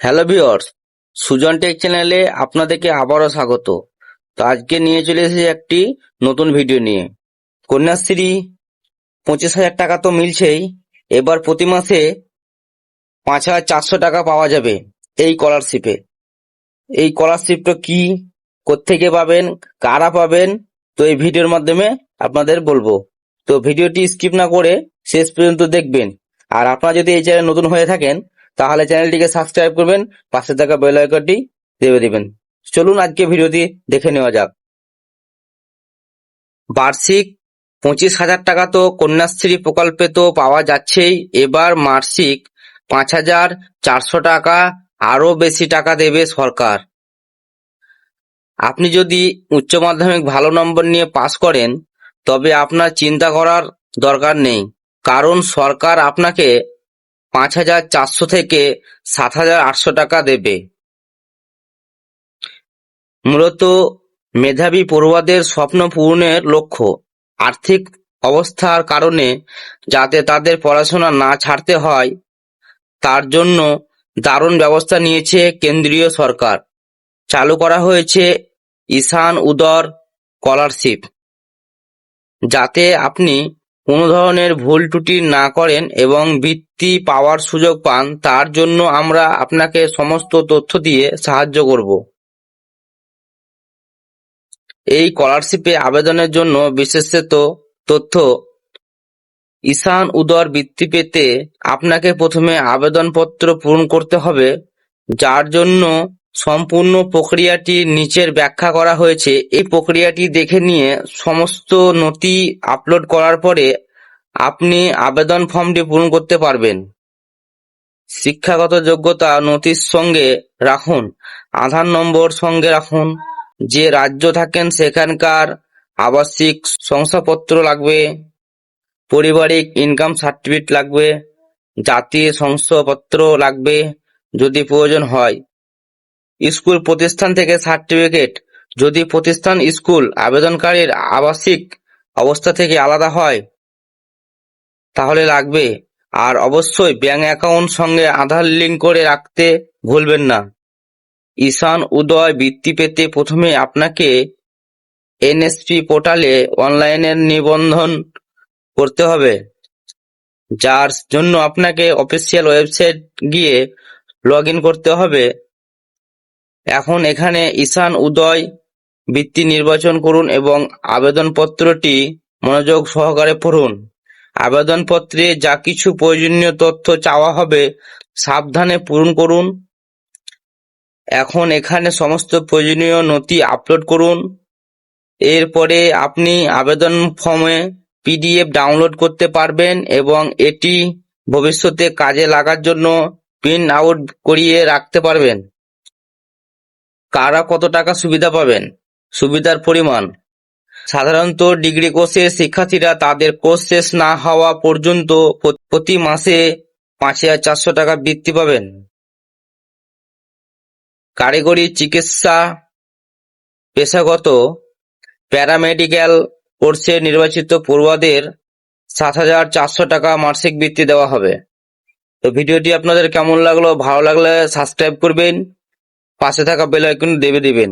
Hello viewers Sujan take চ্যানেলে আপনাদেরকে আবারও স্বাগত। তো আজকে নিয়ে চলে এসেছি একটি নতুন ভিডিও নিয়ে। কন্যাশ্রী পঁচিশ হাজার টাকা তো মিলছেই, এবার প্রতি মাসে পাঁচ হাজার চারশো টাকা পাওয়া যাবে এই স্কলারশিপে এই স্কলারশিপটা কি, কোত্থেকে পাবেন, কারা পাবেন, তো এই ভিডিওর মাধ্যমে আপনাদের বলব। তো ভিডিওটি স্কিপ না করে শেষ পর্যন্ত দেখবেন। আর আপনারা যদি এই চ্যানেল নতুন হয়ে থাকেন তাহলে চ্যানেলটিকে সাবস্ক্রাইব করবেন, পাশে থাকা বেল আইকনটি দেবে দিবেন। চলুন আজকে ভিডিওটি দেখে নেওয়া যাক। বার্ষিক পঁচিশ হাজার টাকা তো কন্যাশ্রী প্রকল্পে তো পাওয়া যাচ্ছেই। এবার মাসিক পাঁচ হাজার চারশো টাকা আরও বেশি টাকা দেবে সরকার। আপনি যদি উচ্চ মাধ্যমিক ভালো নম্বর নিয়ে পাশ করেন, তবে আপনার চিন্তা করার দরকার নেই। কারণ সরকার আপনাকে পাঁচ হাজার চারশো থেকে সাত হাজার আটশো টাকা দেবে। মূলত মেধাবী পড়ুয়াদের স্বপ্ন পূরণের লক্ষ্য, আর্থিক অবস্থার কারণে যাতে তাদের পড়াশোনা না ছাড়তে হয়, তার জন্য দারুণ ব্যবস্থা নিয়েছে কেন্দ্রীয় সরকার। চালু করা হয়েছে ঈশান উদর স্কলারশিপ। যাতে আপনি কোনো ধরনের ভুল ত্রুটি না করেন এবং বৃত্তি পাওয়ার সুযোগ পান, তার জন্য আমরা আপনাকে সমস্ত তথ্য দিয়ে সাহায্য করব। এই স্কলারশিপে আবেদনের জন্য বিশেষত তথ্য, ঈশান উদর বৃত্তি পেতে আপনাকে প্রথমে আবেদনপত্র পূরণ করতে হবে, যার জন্য সম্পূর্ণ প্রক্রিয়াটি নিচের ব্যাখ্যা করা হয়েছে। এই প্রক্রিয়াটি দেখে নিয়ে সমস্ত নথি আপলোড করার পরে আপনি আবেদন ফর্মটি পূরণ করতে পারবেন। শিক্ষাগত যোগ্যতা নথির সঙ্গে রাখুন। আধার নম্বর সঙ্গে রাখুন। যে রাজ্য থাকেন সেখানকার আবাসিক শংসাপত্র লাগবে। পারিবারিক ইনকাম সার্টিফিকেট লাগবে। জাতীয় শংসাপত্র লাগবে যদি প্রয়োজন হয়। স্কুল প্রতিষ্ঠান থেকে সার্টিফিকেট। যদি প্রতিষ্ঠান স্কুল আবেদনকারীর আবাসিক অবস্থা থেকে আলাদা হয়, তাহলে লাগবে। আর অবশ্যই ব্যাংক অ্যাকাউন্ট সঙ্গে আধার লিঙ্ক করে রাখতে ভুলবেন না। ঈশান উদয় বৃত্তি পেতে প্রথমে আপনাকে এনএসপি পোর্টালে অনলাইনে নিবন্ধন করতে হবে, যার জন্য আপনাকে অফিসিয়াল ওয়েবসাইট গিয়ে লগ করতে হবে। এখন এখানে ঈশান উদয় বৃত্তি নির্বাচন করুন এবং আবেদনপত্রটি মনোযোগ সহকারে পড়ুন। আবেদনপত্রে যা কিছু প্রয়োজনীয় তথ্য চাওয়া হবে সাবধানে পূরণ করুন। এখন এখানে সমস্ত প্রয়োজনীয় নথি আপলোড করুন। এরপরে আপনি আবেদন ফর্মে পিডিএফ ডাউনলোড করতে পারবেন এবং এটি ভবিষ্যতে কাজে লাগার জন্য প্রিন্ট আউট করিয়ে রাখতে পারবেন। কারা কত টাকা সুবিধা পাবেন? সুবিধার পরিমাণ। সাধারণত ডিগ্রি কোর্সের শিক্ষার্থীরা তাদের কোর্স শেষ না হওয়া পর্যন্ত প্রতি মাসে পাঁচ হাজার চারশো টাকা বৃত্তি পাবেন। কারিগরি চিকিৎসা, পেশাগত, প্যারামেডিক্যাল কোর্সে নির্বাচিত পড়ুয়াদের সাত হাজার চারশো টাকা মাসিক বৃত্তি দেওয়া হবে। তো ভিডিওটি আপনাদের কেমন লাগল? ভালো লাগলে সাবস্ক্রাইব করবেন। পাশে থাকা বেল আইকন দেবে দিবেন।